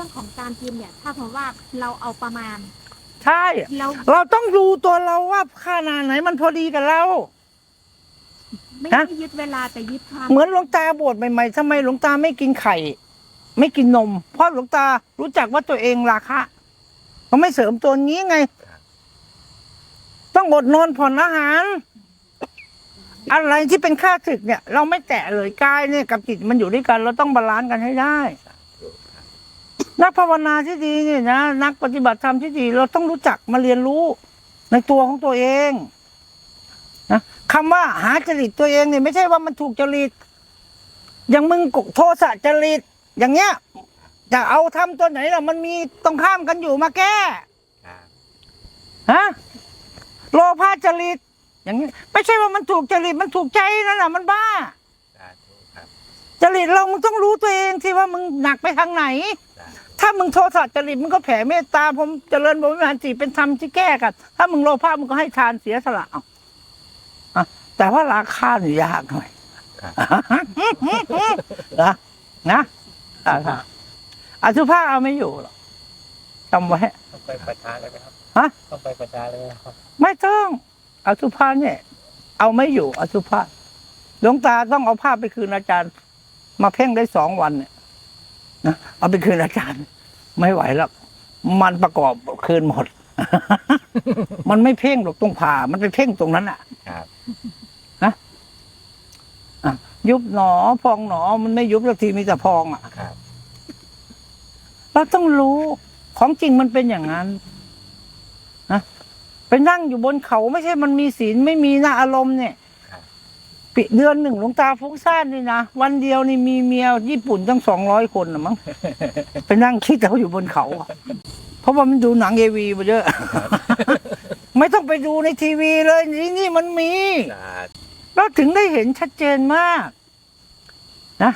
รื่องของการพิมพ์เนี่ย ถ้าผมว่าเราเอาประมาณ ใช่ เราเราต้องดูตัวเราว่าขนาดไหนมันพอดีกับเรา ไม่ฮะ ได้ยึดเวลาแต่ยึดความเหมือนหลวงตาบวชใหม่ๆทำไมหลวงตาไม่กินไข่ ไม่กินนม เพราะหลวงตารู้จักว่าตัวเองราคะเขาไม่เสริมตัวนี้ไง ต้องอดนอนผ่อนอาหาร อะไรที่เป็นค่าศึกเนี่ย เราไม่แตะเลยกายเนี่ยกับจิตมันอยู่ด้วยกัน เราต้องบาลานซ์กันให้ได้ นักภาวนาที่ดีเนี่ยนะ นักปฏิบัติธรรมที่ดี เราต้องรู้จักมาเรียนรู้ในตัวของตัวเองนะคำว่าหาจริตตัวเองเนี่ยไม่ใช่ว่ามันถูกจริตอย่างมึงกโทสะจริต อย่างเงี้ยจะเอาทำตัวไหนล่ะมันมีตรงข้ามกันอยู่มาแก้ครับฮะโลภะจริต อย่างนี้ไม่ใช่ว่ามันถูกจริตมันถูกใจนั่นแหละมันบ้าสาธุครับจริตเรามึงต้องรู้ตัวเองที่ว่ามึงหนักไปทางไหนสาธุ ถ้ามึงโทสะจริตมึงก็แผ่เมตตาผมเจริญบริหารจิตเป็นธรรมที่แก้กัน ถ้ามึงโลภะมึงก็ให้ทานเสียสละเอาอะแต่ว่าราคาเนี่ยยากหน่อยครับนะนะอะอสุภาพเอาไม่อยู่หรอกจำไว้ต้องไปประชาเลยไหมครับฮะต้องไปประชาเลยไหมครับ ไม่ต้องอสุภาพเนี่ย เอาไม่อยู่อสุภาพหลวงตาต้องเอาภาพไปคืนอาจารย์ มาเพ่งได้สองวันเนี่ยนะเอาไปคืนอาจารย์ ไม่ไหวแล้วมันประกอบคืนหมด มันไม่เพ่งหรอกตรงผ่า มันไปเพ่งตรงนั้นอะครับอะยุบหนอพองหนอ มันไม่ยุบสักทีมีแต่พองอะครับเราต้องรู้ของจริงมันเป็นอย่างนั้นนะไปนั่งอยู่บนเขาไม่ใช่มันมีศีลไม่มีนะอารมณ์เนี่ยครับ ปีเดือนหนึ่งหลวงตาฟุ้งซ่านนี่นะวันเดียวนี่มีเมียญี่ปุ่นตั้งสองร้อยคนนะมั้งไปนั่งคิดเขาอยู่บนเขาอะเพราะว่ามันดูหนังเอวีมาเยอะ ไม่ต้องไปดูในทีวีเลยนี่นี่มันมีสาธุเราถึงได้เห็นชัดเจนมาก นะ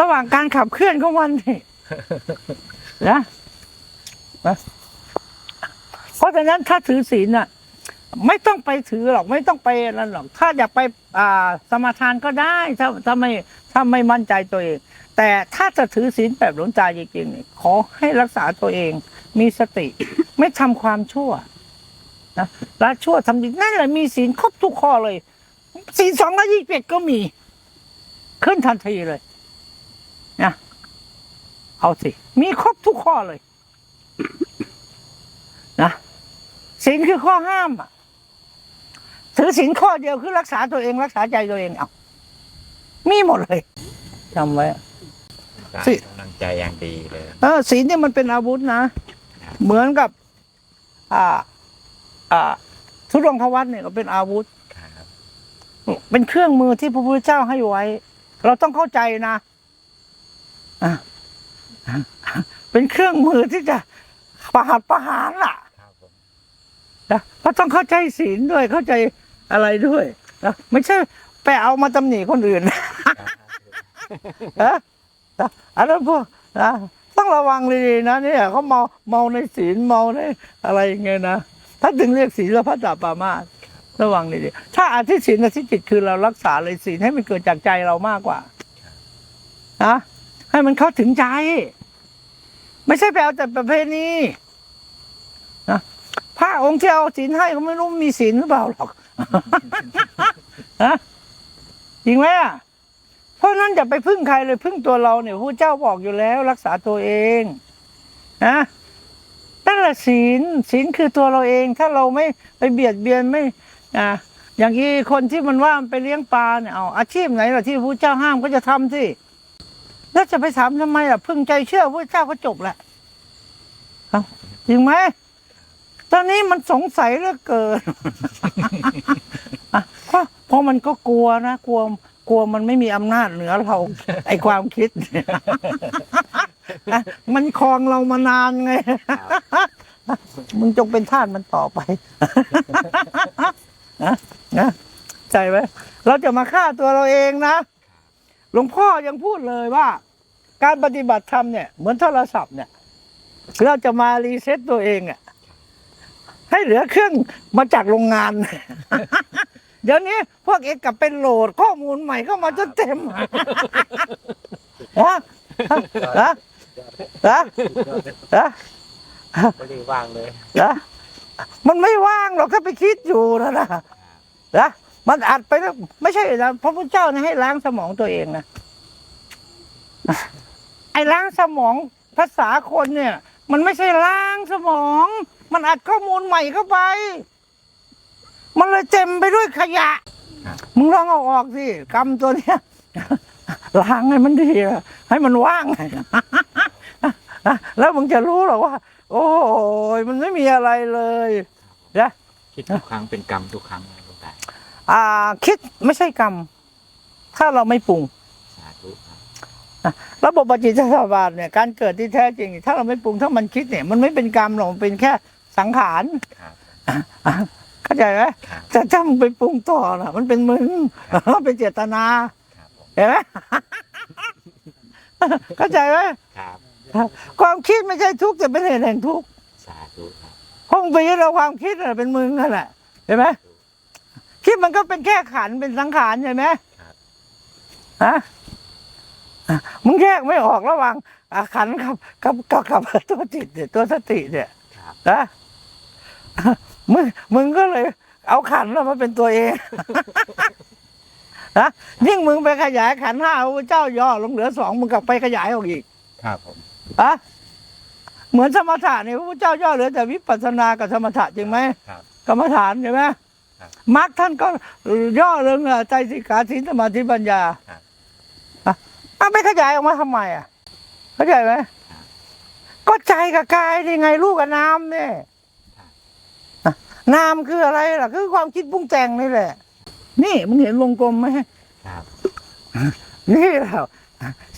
ระหว่างการขับเคลื่อนของมันนี่นะนะเพราะฉะนั้นถ้าถือศีลน่ะ ไม่ต้องไปถือหรอกไม่ต้องไปนั่นหรอก ถ้าอยากไปอ่าสมาทานก็ได้ถ้าถ้าไม่ถ้าไม่มั่นใจตัวเอง แต่ถ้าจะถือศีลแบบหลวงตาจริงๆขอให้รักษาตัวเองมีสติ ไม่ทำความชั่วนะละชั่วทำดีนั่นแหละมีศีลครบทุกข้อเลยสี่สองร้อยี่สิบเอ็ดก็มี ขึ้นทันทีเลยนะเอาสิ มีครบทุกข้อเลย นะศีลคือข้อห้ามอะ ถือศีลข้อเดียวคือรักษาตัวเองรักษาใจตัวเองเอามีหมดเลยจำไว้สาสิธุกำลังใจอย่างดีเลยเออศีลเนี่ยมันเป็นอาวุธนะ เหมือนกับ อ่า อ่า ทุดงควัตเนี่ยก็เป็นอาวุธครับเป็นเครื่องมือที่พระพุทธเจ้าให้ไว้ เราต้องเข้าใจนะอะเป็นเครื่องมือที่จะประหัตประหารล่ะครับผมนะเราต้องเข้าใจศีลด้วยเข้าใจ อะไรด้วยนะไม่ใช่ไปเอามาตำหนิคนอื่นนะนะอันนั้นพวกนะต้องระวังดีๆนะเนี่ยเขาเมาเมาในศีลเมาในอะไรอย่างเงี้ยนะถ้าถึงเรียกศีลแล้วพระดาปามาสระวังดีๆถ้าอธิศีลอธิจิตคือเรารักษาเลยศีลให้มันเกิดจากใจเรามากกว่านะให้มันเข้าถึงใจ ไม่ใช่ไปเอาแต่ประเพณีนะพระองค์ที่เอาศีลให้เขาไม่รู้มีศีลหรือเปล่าหรอก ฮะจริงไหมอะเพราะนั้นอย่าไปพึ่งใครเลยพึ่งตัวเราเนี่ยพระเจ้าบอกอยู่แล้ว รักษาตัวเองนะนั่นแหละศีลศีลคือตัวเราเอง ถ้าเราไม่ไปเบียดเบียนไม่อ่าอย่างที่คนที่มันว่ามันไปเลี้ยงปลาเนี่ยเอาอาชีพไหนล่ะที่พระเจ้าห้ามก็จะทำสิแล้วจะไปถามทำไมล่ะพึ่งใจเชื่อพระเจ้าก็จบแหละเอาจริงไหม ตอนนี้มันสงสัยเหลือเกิน เพราะเพราะมันก็กลัวนะกลัวกลัวมันไม่มีอำนาจเหนือเรา ไอความคิดเนี่ยมันครองเรามานานไง มึงจงเป็นทาสมันต่อไปนะนะใจไหมเราจะมาฆ่าตัวเราเองนะ หลวงพ่อยังพูดเลยว่า การปฏิบัติธรรมเนี่ย เหมือนโทรศัพท์เนี่ยเราจะมารีเซ็ตตัวเองอะ ให้เหลือเครื่องมาจากโรงงาน เดี๋ยวนี้พวกเอกกลับเป็นโหลดข้อมูลใหม่เข้ามาจนเต็มฮะฮะนะนะไม่ได้ว่างเลยนะมันไม่ว่างหรอกถ้าไปคิดอยู่นะนะนะมันอัดไปแล้วไม่ใช่นะพระพุทธเจ้าเนี่ยให้ล้างสมองตัวเองนะไอ้ล้างสมองภาษาคนเนี่ย มันไม่ใช่ล้างสมอง มันอัดข้อมูลใหม่เข้าไป มันเลยเต็มไปด้วยขยะ มึงลองเอาออกสิกรรมตัวเนี้ยล้างให้มันดีอะให้มันว่าง แล้วมึงจะรู้หรอกว่า โอ้ยมันไม่มีอะไรเลยนะคิดทุกครั้งเป็นกรรมทุกครั้งนะหลวงตาอ่า คิดไม่ใช่กรรม ถ้าเราไม่ปรุงสาธุ ครับระบบปฏิจจสมบาทเนี่ยการเกิดที่แท้จริง ถ้าเราไม่ปรุงถ้ามันคิดเนี่ยมันไม่เป็นกรรมหรอกมันเป็นแค่สังขารครับเข้าใจไหมครับแต่ถ้ามึงไปปรุงต่อน่ะมันเป็นมึงเป็นเจตนาครับผมเห็นไหมเข้าใจไหมครับความคิดไม่ใช่ทุกข์แต่เป็นเหตุแห่งทุกข์สาธุครับห้องไปยึดเอาความคิดน่ะเป็นมึงนั่นแหละเห็นไหมคิดมันก็เป็นแค่ขันธ์เป็นสังขารใช่ไหมครับฮะอะ มึงแยกไม่ออกระหว่างอะขันธ์กับกับกับกับตัวจิตเนี่ยตัวสติเนี่ยครับนะมึงมึงก็เลย เอาขันธ์น่ะมาเป็นตัวเองนะยิ่งมึงไปขยายขันธ์ห้าพระเจ้าย่อลงเหลือสองมึงกลับไปขยายออกอีก ครับผมอะเหมือนสมถะเนี่ยพระพุทธเจ้าย่อเหลือแต่วิปัสสนากับสมถะจริงไหมครับกรรมฐานใช่ไหมครับมรรคท่านก็ย่อเรื่องอะใจสิกขาศีลสมาธิปัญญาครับ อะอะไม่ขยายออกมาทำไมอะเข้าใจไหมก็ใจกับกายนี่ไงลูกกับนามเนี่ยอะนามคืออะไรล่ะ คือความคิดปรุงแต่งนี่แหละ นี่มึงเห็นวงกลมไหมครับนี่แหละ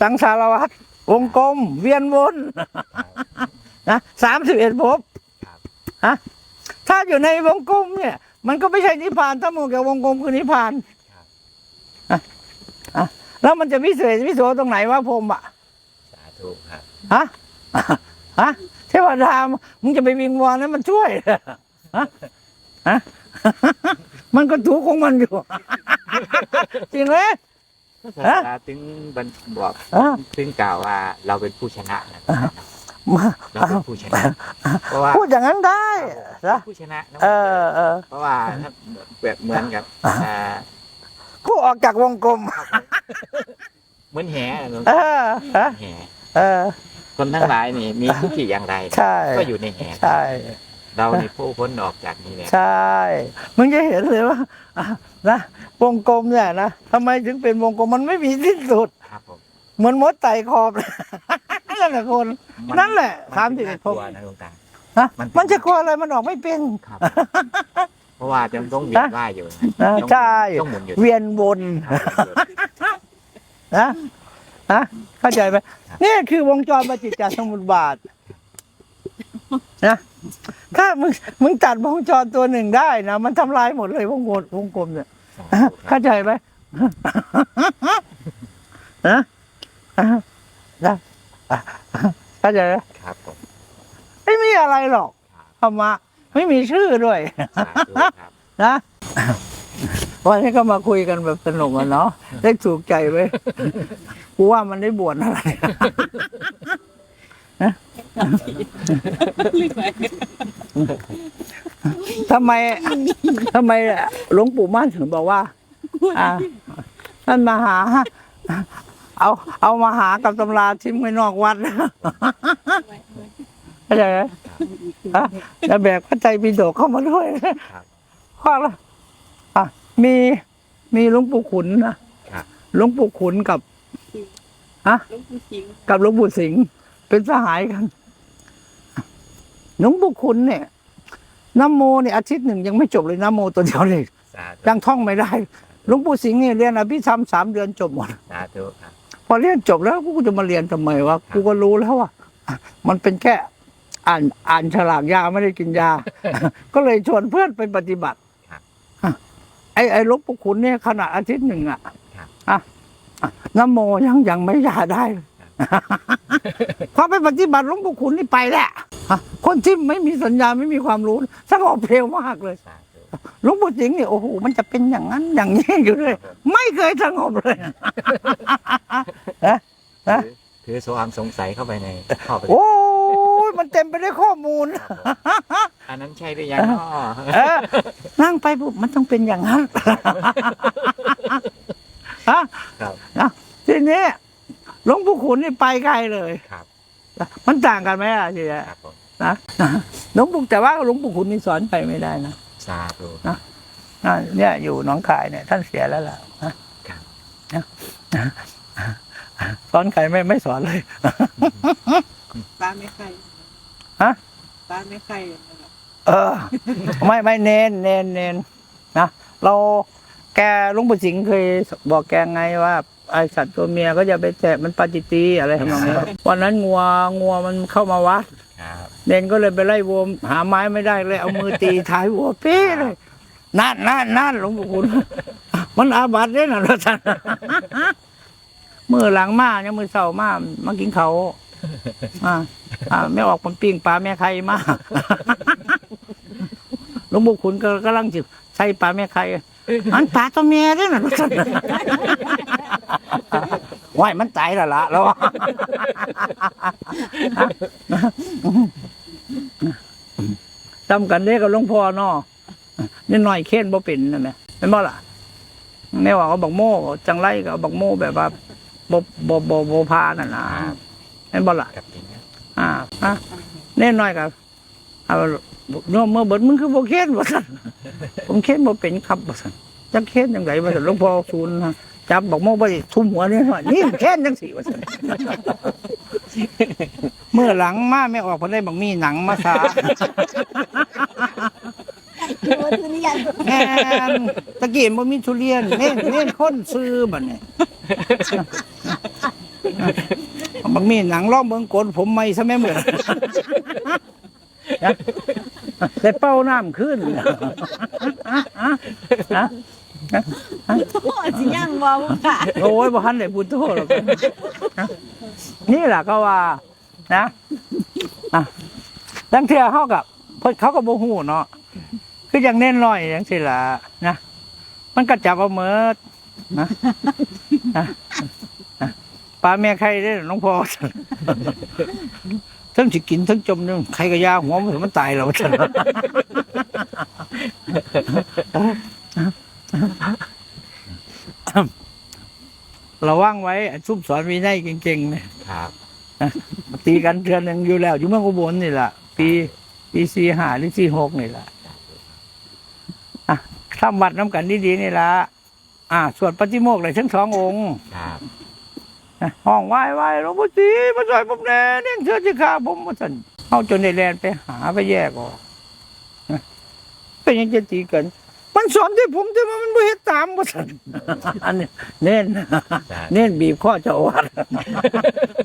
สังสารวัฏวงกลม เวียนวนนะสามสิบเอ็ดภพครับฮะถ้าอยู่ในวงกลมเนี่ย มันก็ไม่ใช่นิพพานถ้ามึงกับวงกลมคือนิพพานครับอะอะ แล้วมันจะวิเศษวิโสตรงไหนวะพรหมอะสาธุครับฮะฮะเทวดามึงจะไปวิงวอนให้มันช่วยเหรอฮะฮะมันก็ถูกของมันอยู่ จริงไหมศาสนาถึงบันบอกอะถึงกล่าวว่าเราเป็นผู้ชนะนะมาเราเป็นผู้ชนะเพราะว่าพูดอย่างนั้นได้นะผู้ชนะนะเออเออเพราะว่าถ้าแบบเหมือนกับอ่า กูออกจากวงกลม เหมือนแห่อะหลวงเออฮะแห่เออ คนทั้งหลายนี่มีทิฏฐิอย่างไรใช่ ก็อยู่ในแห่ใช่ เราในผู้พ้นออกจากนี้แล้วใช่ มึงจะเห็นเลยว่าอะนะวงกลมเนี่ยนะทำไมถึงเป็นวงกลมมันไม่มีสิ้นสุด ครับผมเหมือนมดไต่ขอบนั่นแหละคนนั่นแหละมัถามสิน่ากลัวนะหลวงตา ฮะมันมันจะกลัวอะไรมันออกไม่เป็น ครับเพ ราะว่าจะต้องเวียนว่ายอยู่นะต้องใช่ต้องหมุนอยู่เวียนวนนะนะเข้าใจไหมนี่คือวงจรปฏิจจสมุปบาทนะถ้ามึงมึงตัดวงจรตัวหนึ่งได้นะมันทำลายหมดเลยวงกลมวงกลมเนี่ยเข้าใจไหมนะอะนะอะเข้าใจไหมครับผมไม่มีอะไรหรอกธรรมะ ไม่มีชื่อด้วย สาธุครับ นะ วันนี้ก็มาคุยกันแบบสนุกอะเนาะได้ถูกใจไหมกูว่ามันได้บวชอะไรนะทำไมทำไมหลวงปู่มั่นถึงบอกว่าอ่าท่านมาหา เอา เอามาหากับตำราทิ้งไว้นอกวัดเข้าใจไหม ฮะแล้วแบกพระไตรปิฎกเข้ามาด้วยครับข้อละอะมีมีหลวงปู่ขุนนะครับ หลวงปู่ขุนกับฮะกับหลวงปู่สิงห์เป็นสหายกันหลวงปู่ขุนเนี่ยน้ำโมเนี่ยอาทิตย์หนึ่งยังไม่จบเลยน้ำโมตัวเดียวเลยสาธุยังท่องไม่ได้หลวงปู่สิงห์เนี่ยเรียนอภิธรรมสามเดือนจบหมด สาธุครับ พอเรียนจบแล้วกูจะมาเรียนทำไมวะกูก็รู้แล้วว่าอะมันเป็นแค่ อ่านอ่านฉลากยาไม่ได้กินยา ก็เลยชวนเพื่อนไปปฏิบัติอะไอ้ไอ้หลวงปู่ขุนเนี่ยขนาดอาทิตย์หนึ่งอะอะอะน้ำโมยังยังไม่ยาได้เลยพอไปปฏิบัติหลวงปู่ขุนนี่ไปแหละอะคนที่ไม่มีสัญญาไม่มีความรู้สงบเร็วมากเลยสาธุหลวงปู่สิงห์เนี่ยโอ้โหมันจะเป็นอย่างนั้นอย่างนี้อยู่เลย ไม่เคยสงบเลยฮะฮะถคือโซความสงสัยเข้าไปในเข้าไปโอ้ย มันเต็มไปด้วยข้อมูลครับผมอันนั้นใช่หรือยังเนาะเออนั่งไปปุ๊บมันต้องเป็นอย่างนั้นฮะครับนะทีนี้หลวงปู่ขุนนี่ไปไกลเลย ครับมันต่างกันไหมอะทีเนี้ยครับผมนะหลวงปู่แต่ว่าหลวงปู่ขุนนี่สอนไปไม่ได้นะสาธุ อะเนี่ยอยู่หนองคายเนี่ย ท่านเสียแล้วล่ะนะครับ นะนะสอนใครไม่ไม่สอนเลย ป้าไม่ใคร ฮะป้าไม่ใครนะครับเออ ไม่ไม่เน้นเน้นเน้นนะเราแกหลุงปู่สิงห์เคยบอกแกไงว่าไอสัตว์ตัวเมียก็จะไปแตะมันปาจิตีอะไรทำนองนี้วันนั้นงัวงัวมันเข้ามาวัดครับเน้นก็เลยไปไล่วัวหาไม้ไม่ได้เลยเอามือตีท้ายวัวเป้เลยนั่นนั่นนั่นหลวงปู่คุณมันอาบัติเนี่ยนะท่านมือหลังมาเนี่ยมือเสามามากินเขาว อ่าอ่าไม่ออกมันปิ้งปลาแม่ไข่มากหลวงปู่คุณก็กำลังจิบใส่ปลาแม่ไข่อันปลาตัวเมียด้วยนะท่านว่ายมันตายแล้วละแล้วจำกันได้กับหลวงพ่อเนาะนี่หน่อยเค้นบ่เป็นนั่นแหละเป็นบ่ล่ะแม่ว่าเขาบอกโม่จังไรก็บอกโม่แบบว่าบ่บ่บ่บ่พานั่นน่ะ เป็นบ่ล่ะกับจริงนะอ่าอะแน่น้อยกับเอาเนาะเมื่อเบิดมึงคือบ่เค้นบ่ซั่นผมเค้นบ่เป็นครับบ่ซั่นจักเค้นจังไดบ่ซั่นหลวงพ่อศูนย์นะจับบอกโม่บ่ได้ทุ่มหัวนี่หน่อยนี่เค้นจังสี่บ่ซั่นเมื่อหลังมาไม่ออกบ่ได้บอกมีหนังมาซาตัวทุเรียนแม่นตะกี้บ่มีทุเรียนเน่นเน่นคนซื้อบัดนี้ บางมีหนังล้อมเบิ่งกนผมไม่ซะแม่เหมือนแต่เป้าน้ำขึ้นโอ้สิยังบ่ค่ะโอ้ยบ่ทันได้พูดโทษหรอกนี่แหละก็ว่า นะอะตั้งเทื่อเฮากับเพิ่นเขาก็บ่ฮู้เนาะคืออย่างเน้นน้อยจังซี่ล่ะนะมันก็จับเอาเมิดนะนะนะ ปลาแม่ไข่ได้อน้องพ่อทั้งสิกินทั้งจมนึงใครก็ยาหัวมันมันตายแล้วฉันระวังไว้ไอ้ซุ่มสอนวินัยเก่งๆเนี่ย ครับ ตีกันเทือนหนึ่งอยู่แล้ว อยู่เมืองอุบลนี่แหละปีปีสี่ห้าหรือสี่หกนี่แหละอะทำวัดน้ำกันดีๆนี่ละอะสวดปฏิโมกข์เลยทั้งสององค์ ครับอะ ห้องไหว้ไหว้หลวงพ่อตีมาช่วยผมแน่เนี่ยเชื่อที่ข้าผมมาสั่นเอาจนในแลนไปหาไปแยกออกนะเป็นยังจะตีกัน มันสอนที่ผมแต่ว่ามันไม่เห็นตามมาสั่นอันนี้เน้นสาธุเน้นบีบข้อเจ้าอาวาด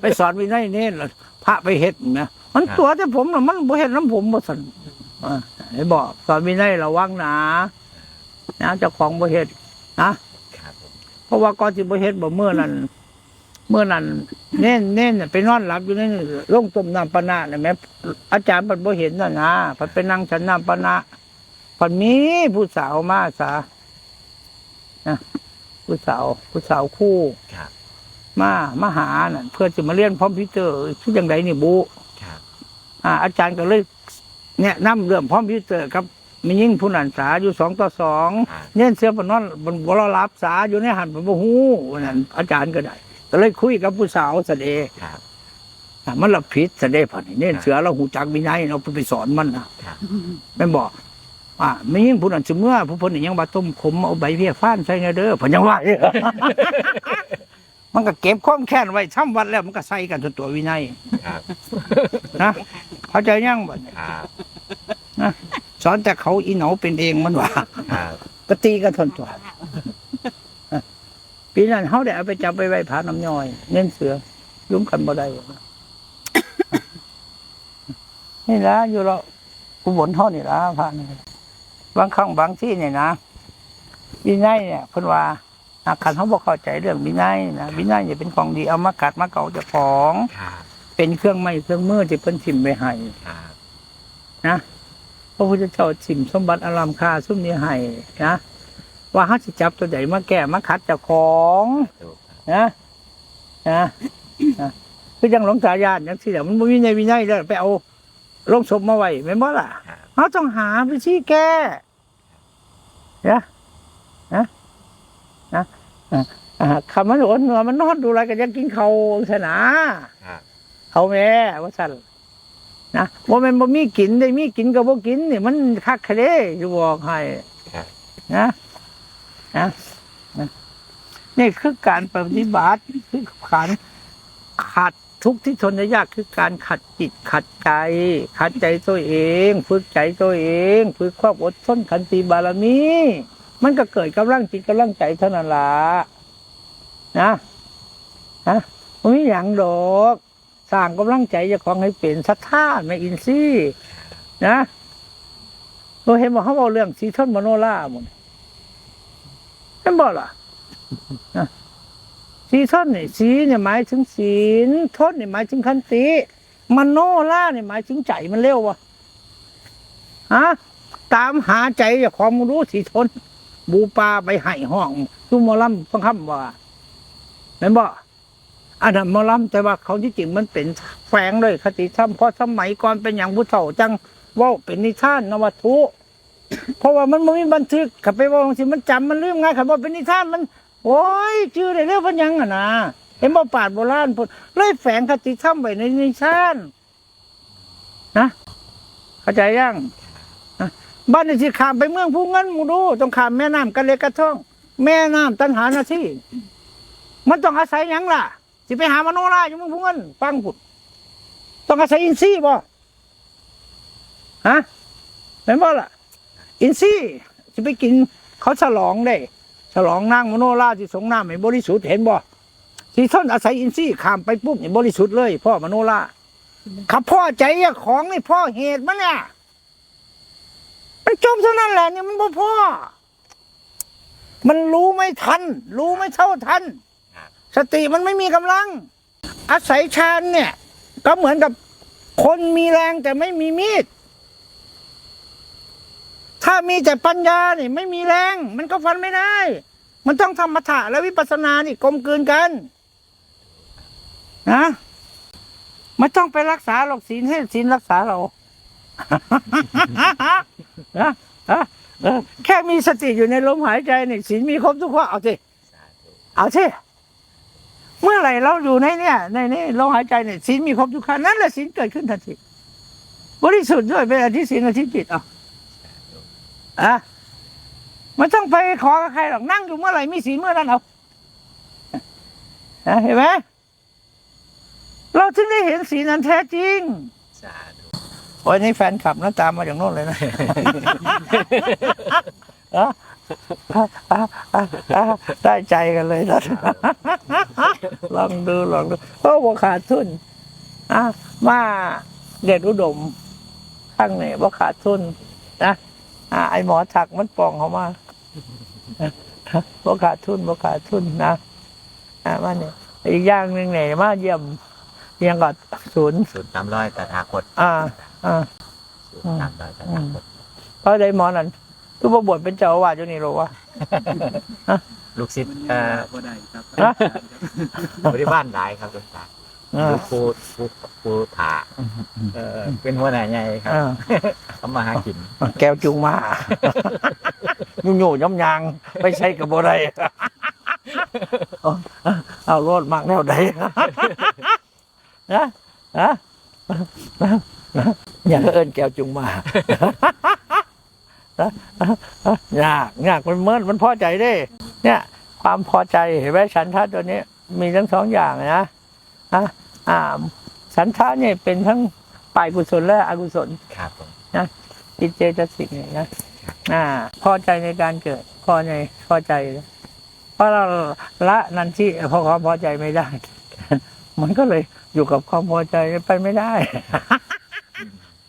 ไปสอนวินัยเน้นล่ะพระไปเฮ็ดนะมันตัวแต่ผมน่ะมันบ่เฮ็ดน้ำผมบ่สั่นอ่าให้บอกสอนวินัยระวังนะนะเจ้าของบ่เฮ็ดนะครับผมเพราะว่าก่อนสิบ่เฮ็ดบ่เมื่อนั้น เมื่อนั้นเน้นเน้นน่ะไปนอนหลับอยู่ในโรงต้มน้ำปะนะน่ะแม่อาจารย์มันบ่เห็นน่ะนะเพิ่นไปนั่งฉันน้ำปะนะเพิ่นมีผู้สาวมาซะนะผู้สาวผู้สาวคู่ครับมามาหาน่ะ เพื่อจะมาเรียนคอมพิวเตอร์ชื่ออย่างไรนี่บุครับอ่า อาจารย์ก็เลยเนี่ยนำเรื่องคอมพิวเตอร์ครับมียิ่งผู้นันสาอยู่สองต่อสองครับเนี่ยเสือบนนอนบนบรรับสาอยู่ในหันบนบ่ฮู้ว่านั่นอาจารย์ก็ได้ ก็เลยคุยกับผู้สาวเสดครับ อะมันละผิดเสดผ่านเนี่ยเสือเราหูจักวินัยเราไปสอนมันนะครับ แม่นบอกอ่าไม่ยิ่งผู้นั้นสเมื่อผู้คนนี่ยังบาต้มขมเอาใบเพียฟ้านใส่เนเด้อเพันยังว่าอยู่ มันก็เก็บความแค้นไว้ช้ำวันแล้วมันก็ใส่กันจนตัววินัยครับ นะเข้าใจยังบ่เนี่ยครับสอนแต่เขาอีเหนาเป็นเองมันว่าครับ ก็ตีกันทนตัว ปีนั้นเขาได้เอาไปจับไปไว้ผาน้ำย่อย เน้นเสือยุ่มกันบ่ได้หรอกนะนี่ละอยู่เรากูบนท่อนี่ละพระนี่บางครั้งบางที่เนี่ยนะวินัยเนี่ยเพิ่นว่าอาคันเขาบอกเข้าใจเรื่องวินัยนะวินัยเนี่ยเป็นของดีเอามาขัดมาเก่าเจ้าของครับเป็นเครื่องไม้เครื่องมือที่เพิ่นทิมไปให้ครับนะพระพุทธเจ้าทิมสมบัติอารามคาสุ่มนี้ให้นะ ว่าเขาจะจับตัวใหญ่มาแก้มาขัดเจ้าของถูกครับนะนะนะคือยังหลวงตาญาติยังที่เดี๋ยวมันบ่มีในวินัยแล้วไปเอาลงศพมาไว้แม่นบ่ล่ะครับเขาต้องหาวิธีแก้นะนะนะอะอะคำมันโอนมันนอนดูอะไรกันยังกินเขาวชนะครับเขาแม่ว่าสั่นนะว่ามันบ่มีกินได้มีกินก็บ่กินนี่มันคักคะเด้อยู่บอกให้ครับนะ นะนี่คือการปฏิบัติคือการขัดทุกที่ทนได้ยากคือการขัดจิตขัดใจขัดใจตัวเอง ฝึกใจตัวเองฝึกความอดทนขันติบารมีมันก็เกิดกำลังจิตกำลังใจเท่านั้นละนะนะมันไม่อย่างดอกสร้างกำลังใจจะของให้เป็นศรัทธาไม่อินทรีย์นะเราเห็นบอกเขาเอาเรื่องสีทนมโนล่าหมด เห็นบอกล่ะสีทนเนี่ยสีเนี่ยหมายถึงศีลทนเนี่ยหมายถึงขันติมโนล่าเนี่ยหมายถึงใจมันเร็ววะฮะตามหาใจจ้าของมันรู้สีทน บูปาไปให้ห้องซุมมอลำฟังคำว่าแม่นบ่อันนั้นมอลำแต่ว่าเขาที่จริงมันเป็นแฝงเลยคติธรรมเพราะสมัยก่อนเป็นอย่างผู้เฒ่าจังว่าเป็นนิทานนวัตถุ เพราะว่ามันไม่มีบันทึกขับไปว่าบางทีมันจำมันลืมไงขับว่าเป็นนิทานมัน โอ้ยชื่อได้เรื่องพันยังอะนะเห็นบ่ปาดโบราณพูดเลยแฝงคติธรรมไว้ในนิทานนะเข้าใจยังบ้านนที่ขามไปเมืองผู้เงินมูดูต้องขามแม่น้ำกันเลยกระท่อง แม่น้ำตันหาหน้าที่ มันต้องอาศัยยังล่ะสิไปหามโนราอยู่เมืองผู้เงินฟังผุดต้องอาศัยอินทรีย์บ่ฮะเห็นบ่ล่ะ อินทรีย์จะไปกินเขาฉลองได้ ฉลองนางมโนราที่สงน้ำให้บริสุทธิ์เห็นบ่ที่ท่านอาศัยอินทรีย์ขามไปปุ๊บนี่บริสุทธิ์เลย พ่อมโนราขับพ่อใจของนี่พ่อเหตุมันเนี่ยมันจมเท่านั้นแหละเนี่ยมันบ่พ่อ มันรู้ไม่ทัน รู้ไม่เท่าทัน สติมันไม่มีกำลัง อาศัยฌานเนี่ย ก็เหมือนกับคนมีแรงแต่ไม่มีมีด ถ้ามีแต่ปัญญาเนี่ยไม่มีแรง มันก็ฟันไม่ได้ มันต้องธรรมถะและวิปัสสนานี่กลมกลืนกัน นะไม่ต้องไปรักษาหรอกศีลให้ศีลรักษาเราแค่มีสติอยู่ในลมหายใจเนี่ยศีลมีครบทุกข้อเอาสิเอาสิเมื่อไหร่เราอยู่ในเนี่ย ในนี่ลมหายใจเนี่ยศีลมีครบทุกข้อนั่นแหละศีลเกิดขึ้นทันทีบริสุทธิ์ด้วยเป็นอธิศีลอธิจิตเอา อะไม่ต้องไปขอกับใครหรอกนั่งอยู่เมื่อไหร่มีศีลเมื่อนั้นเอาอะเห็นไหมเราถึงได้เห็นศีลนั้นแท้จริงสาธุโอ้ยนี่แฟนขับนะตามมาจากโน่นเลยนะอะอะอะอะอะได้ใจกันเลยนะลองดูลองดูเพราะว่าขาดทุนอะมาเด็ดอุดม ข้างในว่าขาดทุนนะ อะไอหมอถักมันปองเขามาว่าขาดทุนว่าขาดทุนนะอะมาเนี่ยอีกอย่างหนึ่งเนี่ยมาเยี่ยมเยี่ยมกับศูนย์สุดตามร้อยตถาคตอ่าอ่าสุดตามร้อยตถาคตเพราะได้หมอนั้นทุกบวชเป็นเจ้าอาวาสอยู่นี่หรอวะลูกศิษย์เอ่อบ่ได้ครับฮะบริวารหลายครับหลวงตา อ่าลูกครูครูครูถาเออเป็นหัวหน้าใหญ่ครับอ่าทำมาหากินแก้วจุงมายุ่งโยย่อมยางไม่ใช่กับโบไรเอาเอารถมากแนวใดนะนะอย่าเอินแก้วจุงมายากยากมันเมินมันพอใจได้ เนี่ย ความพอใจเห็นไหมฉันทะตัวนี้ มีทั้งสองอย่างนะ อะอ่าฉันทะเนี่ยเป็นทั้งฝ่ายกุศลและอกุศลครับผมจิตเจตสิกเนี่ยนะอ่า พอใจในการเกิด พอในพอใจ เพราะเราละนันที่พอความพอใจไม่ได้ มันก็เลยอยู่กับความพอใจไปไม่ได้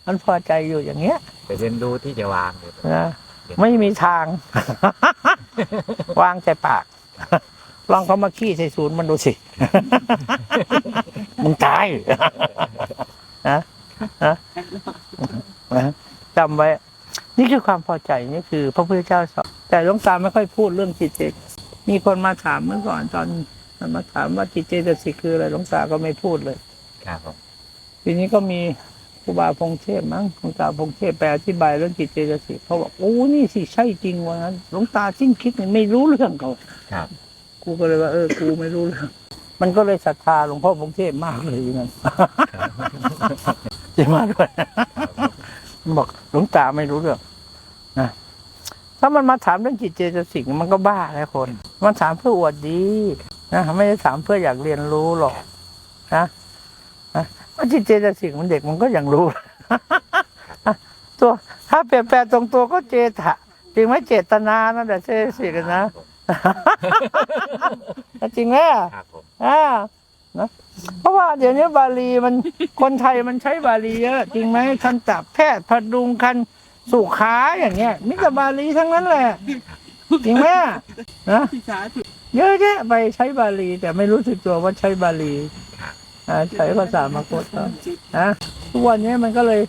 มันพอใจอยู่อย่างเงี้ยไปเรียนรู้ที่จะวางเลยนะไม่มีทาง วางแต่ปาก ลองเขามาขี้ใส่ศูนย์มันดูสิ มึงตายนะนะนะจำไว้ นี่คือความพอใจนี่คือ พระพุทธเจ้าสอนแต่หลวงตาไม่ค่อยพูดเรื่องจิตเจตมีคนมาถามเมื่อก่อนตอนมันมาถามว่าจิตเจตสิกคืออะไรหลวงตาก็ไม่พูดเลย ครับผมทีนี้ก็มีครูบาพงเทพมั้งหลวงตาพงเทพไปอธิบายเรื่องจิตเจตสิกเขาบอกโอ้นี่สิใช่จริงวะหลวงตาสิ้นคิดเนี่ยไม่รู้เรื่องเขาครับ กูก็เลยว่า เออ กูไม่รู้เรื่องมันก็เลยศรัทธาหลวงพ่อพงเทพมากเลยอย่างนั้นจริงมากด้วยมันบอกหลวงตาไม่รู้เรื่องนะถ้ามันมาถามเรื่องจิตเจตสิกมันก็บ้าแล้วคน มันถามเพื่ออวดดีนะไม่ได้ถามเพื่ออยากเรียนรู้หรอกนะนะว่าจิตเจตสิกมันเด็กมันก็อย่างรู้ตัวถ้าเปลี่ยนแปลงตรงตัวก็เจตะจริงไหมเจตนานั่นแหละเจตสิกนะ จริงไหมอะครับผมอ่านะเพราะว่าเดี๋ยวนี้บาลีมันคนไทยมันใช้บาลีเยอะจริงไหมทันตแพทย์พดุงคันสุขาอย่างเงี้ยมิตรบาลีทั้งนั้นแหละจริงไหมอะนะที่สาธุเยอะแยะไปใช้บาลี แต่ไม่รู้สึกตัวว่าใช้บาลีอ่าใช้ภาษามากดนะทุกวันนี้มันก็เลย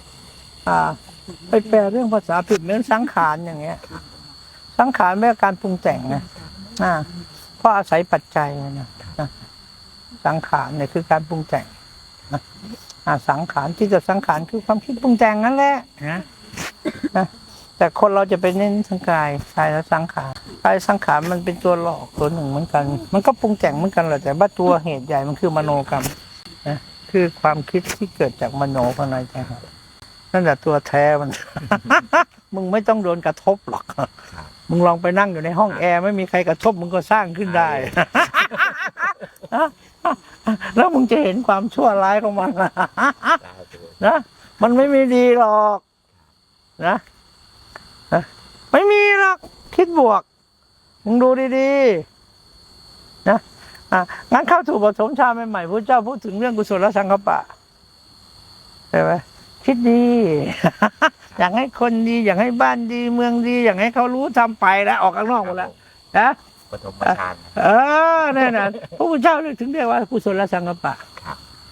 อ่า ไปแปลเรื่องภาษาผิดเหมือนสังขารอย่างเงี้ย สังขารไม่ใช่การปรุงแต่งนะ อ่าเพราะอาศัยปัจจัยนะนะสังขารเนี่ยคือการปรุงแต่งนะสังขารที่จะสังขารคือความคิดปรุงแต่งนั่นแหละนะแต่คนเราจะไปเน้นสังกายกายและสังขารกายสังขารมันเป็นตัวหลอกตัวหนึ่งเหมือนกัน มันก็ปรุงแต่งเหมือนกันแหละแต่ว่าตัวเหตุใหญ่มันคือมโนกรรมนะคือความคิดที่เกิดจากมโนภายในใจนั่นแหละตัวแท้มัน มึงไม่ต้องโดนกระทบหรอกมึงลองไปนั่งอยู่ในห้องแอร์ไม่มีใครกระทบมึงก็สร้างขึ้นได้ แล้วมึงจะเห็นความชั่วร้ายของมันสาธุนะมันไม่มีดีหรอกนะนะไม่มีหรอก คิดบวก มึงดูดีๆนะอะงั้นเข้าสู่ปฐมฌานใหม่ๆพระเจ้าพูดถึงเรื่องกุศลสังคปะใช่ไหม คิดดี อยากให้คนดี อยากให้บ้านดี เมืองดี อยากให้เขารู้ทำไปแล้วออกข้างนอกหมดแล้วนะปฐมฌานเออนั่นน่ะพระพุทธเจ้าเรียกถึงเรียกว่ากุศลสังกปะ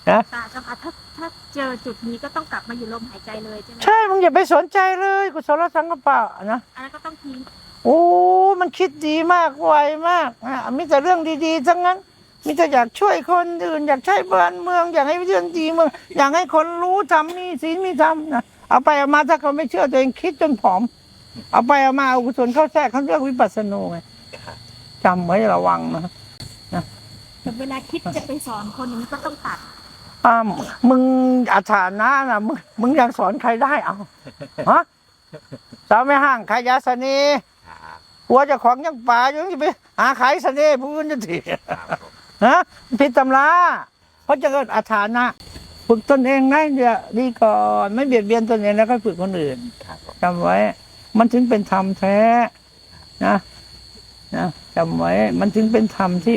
ตาเจ้าค่ะถ้าถ้าเจอจุดนี้ก็ต้องกลับมาอยู่ลมหายใจเลยใช่ไหมใช่มึงอย่าไปสนใจเลยกุศลสังกปะนะอันนั้นก็ต้องทิ้งโอ้มันคิดดีมากไวมากอะมีแต่เรื่องดีๆทั้งนั้น มีแต่อยากช่วยคนอื่น อยากใช้บ้านเมือง อยากให้เรื่องดีเมืองอยากให้คนรู้ทำมีศีลมีธรรมนะเอาไปเอามาถ้าเขาไม่เชื่อตัวเองคิดจนผอม เอาไปเอามาเอากุศลเข้าแทรกเขาเรียกวิปัสสนูไงจำไว้ระวังนะแต่เวลาคิดจะไปสอนคนอย่างนี้ก็ต้องตัดอ้าวมึงอาถานะนะมึงมึงยังสอนใครได้เอาฮะสาวไม่ห่างขายยาเสน่ห์ครับหัวเจะของยังป่าอยู่ยังไปหาขายเสน่ห์ผู้อื่นจะถีครับผม ฮะผิดตำราเพราะจะเกิดอาถานะฝึกตนเองได้เดี๋ยวดีก่อนไม่เบียดเบียนตนเองแล้วก็ฝึกคนอื่นครับผมจำไว้ มันถึงเป็นธรรมแท้นะนะจำไว้ มันถึงเป็นธรรมที่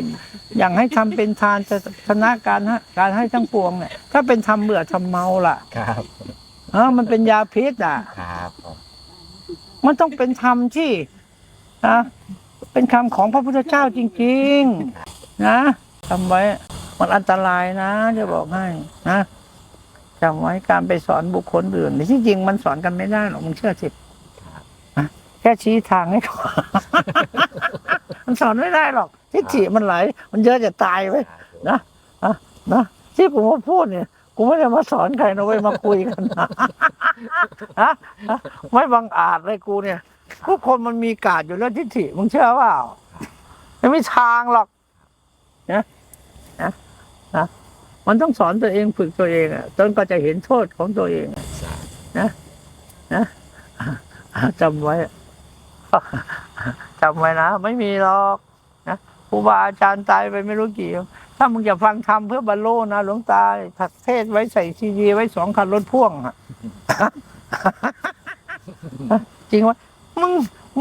อย่างให้ทำเป็นทานจะชนะการฮะการให้ทั้งปวงเนี่ยถ้าเป็นธรรมเบื่อทำเมาล่ะ ครับเออมันเป็นยาพิษอะครับผมมันต้องเป็นธรรมที่นะเป็นคำของพระพุทธเจ้าจริง ๆ นะ จำไว้ มันอันตรายนะ จะบอกให้นะจำไว้การไปสอนบุคคลอื่นที่จริงมันสอนกันไม่ได้หรอกมึงเชื่อสินะแค่ชี้ทางให้เขามันสอนไม่ได้หรอกทิฏฐิมันไหล มันเยอะจะตายไว้ยนะนะที่กูมาพูดเนี่ยกูไม่ได้มาสอนใครนะเว้ยมาคุยกันนะฮะฮะไม่บังอาจเลยกูเนี่ยทุกคนมันมีกาดอยู่แล้วทิฏฐิมึงเชื่อเปล่าไม่มีทางหรอกนะ นะนะมันต้องสอนตัวเองฝึกตัวเองอะจนก็จะเห็นโทษของตัวเองอะนะนะอะจำไว้จำไว้นะไม่มีหรอกนะครูบาอาจารย์ตายไปไม่รู้กี่ถ้ามึงจะฟังธรรมเพื่อบรรลุนะหลวงตาถักเทศไว้ใส่ซีดีไว้สองคันรถพ่วงอะจริงวะมึง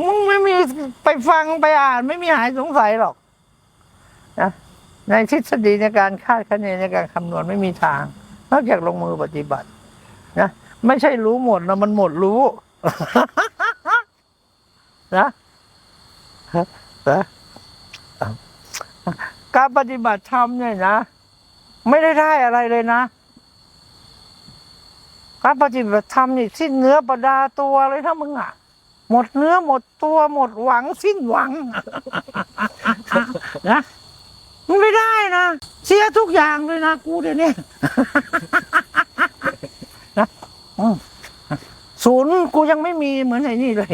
มึงไม่มีไปฟังไปอ่าน ไม่มีหายสงสัยหรอกนะ ในทฤษฎีในการคาดคะเนในการคำนวณไม่มีทาง นอกจากลงมือปฏิบัติ นะไม่ใช่รู้หมดนะมันหมดรู้ นะนะการปฏิบัติธรรมเนี่ยนะ ไม่ได้ได้อะไรเลยนะ การปฏิบัติธรรมนี่สิ้นเนื้อประดาตัวเลยถ้ามึงอะ หมดเนื้อหมดตัวหมดหวังสิ้นหวังนะ มันไม่ได้นะ เสียทุกอย่างเลยนะ กูเดี๋ยวนี้ นะอืมศูนย์กูยังไม่มีเหมือนไอ้นี่เลย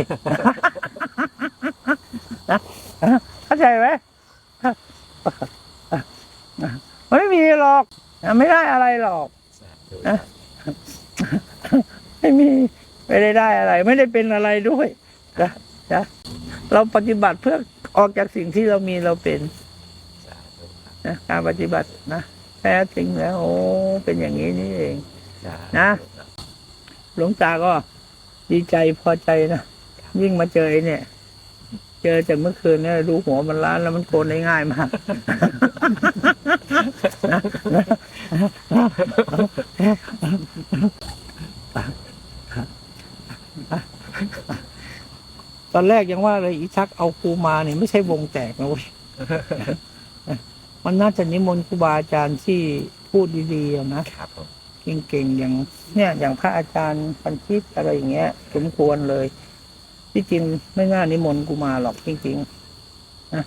นะเข้าใจไหมมันไม่มีหรอก ไม่ได้อะไรหรอก ไม่มีไม่ได้ได้อะไร ไม่ได้เป็นอะไรด้วยนะนะเราปฏิบัติเพื่อออกจากสิ่งที่เรามีเราเป็น นะการปฏิบัตินะแท้จริงแล้วโอ้เป็นอย่างนี้นี่เองสาธุนะ หลวงตาก็ดีใจพอใจนะยิ่งมาเจอไอ้เนี่ย เจอแต่เมื่อคืนเนี่ยดูหัวมันล้านแล้วมันโกนได้ง่ายมากตอนแรกยังว่าเลยอีชักเอาครูมาเนี่ยไม่ใช่วงแตกนะเว้ย มันน่าจะนิมนต์ครูบาอาจารย์ที่พูดดีๆอะนะ ครับผมเก่งๆอย่างเนี่ยอย่างพระอาจารย์พันชิตอะไรอย่างเงี้ยสมควรเลย ที่จริงไม่น่านิมนต์กูมาหรอกจริงๆนะ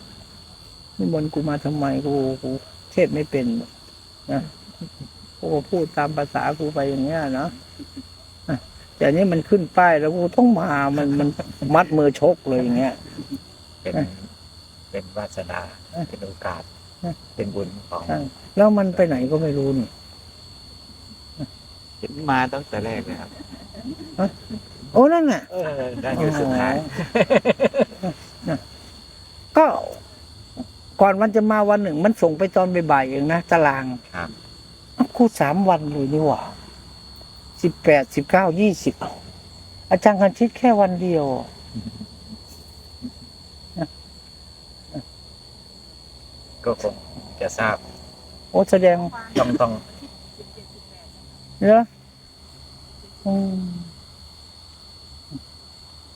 นิมนต์กูมาทำไมกูกูเทศไม่เป็นนะกูก็พูดตามภาษากูไปอย่างเงี้ยเนาะอะแต่อันนี้มันขึ้นป้ายแล้วกูต้องมามันมันมัดมือชกเลยอย่างเงี้ย เป็นเป็นวาสนาเป็นโอกาส อะเป็นบุญของใช่แล้วมันไปไหนก็ไม่รู้นี่เห็นมาตั้งแต่แรกเลยครับโอ้นั่นน่ะ เออได้อยู่สุดท้ายอ๋อก็ก่อนวันจะมาวันหนึ่ง มันส่งไปตอนบ่ายๆเองนะตารางครับ อ้าวครูสามวันเลยนี่หว่าสิบแปดสิบเก้ายี่สิบอาจารย์คันชิดแค่วันเดียว ก็คงจะทราบโอ้แสดงต้องต้องเนอะอืม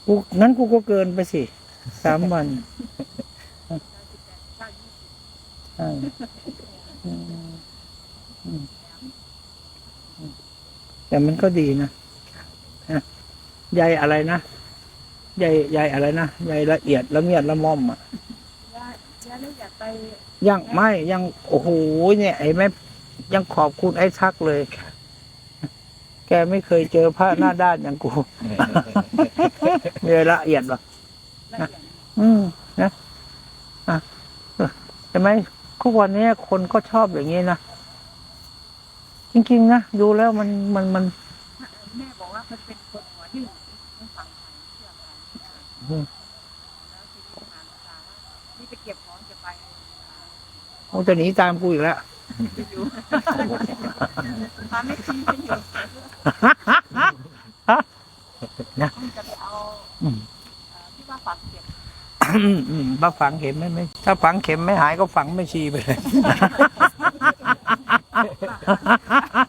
กูนั้นกูก็เกินไปสิสามวันใช่อืมอืมอืมแต่มันก็ดีนะนะใยอะไรนะใยใยอะไรนะใยละเอียดละเมียดละม่อมอะ ย่าย่าไม่อยากไปยังไม่ยังโอ้โหเนี่ยไอ้แม่ยังขอบคุณไอ้ทักเลย แกไม่เคยเจอพระหน้าด้านอย่างกูเลยละเอียดหรอนะอืมนะอะเออใช่ไหมทุกวันนี้คนก็ชอบอย่างนี้นะจริงๆนะดูแล้วมันมันมันแม่บอกว่ามันเป็นคนหัวดื้อไม่ฟังใครเชื่อ อ่าโอ้จะหนีตามกูอีกแล้วพาไม่ชี้ไปอยู่นะจะไปเอาอืมเอ่อที่ว่าฝักเก็บอืมอืมบ้าฝังเข็มไม่ไม่ถ้าฝังเข็มไม่หายก็ฝังไม่ชีไปเลยอ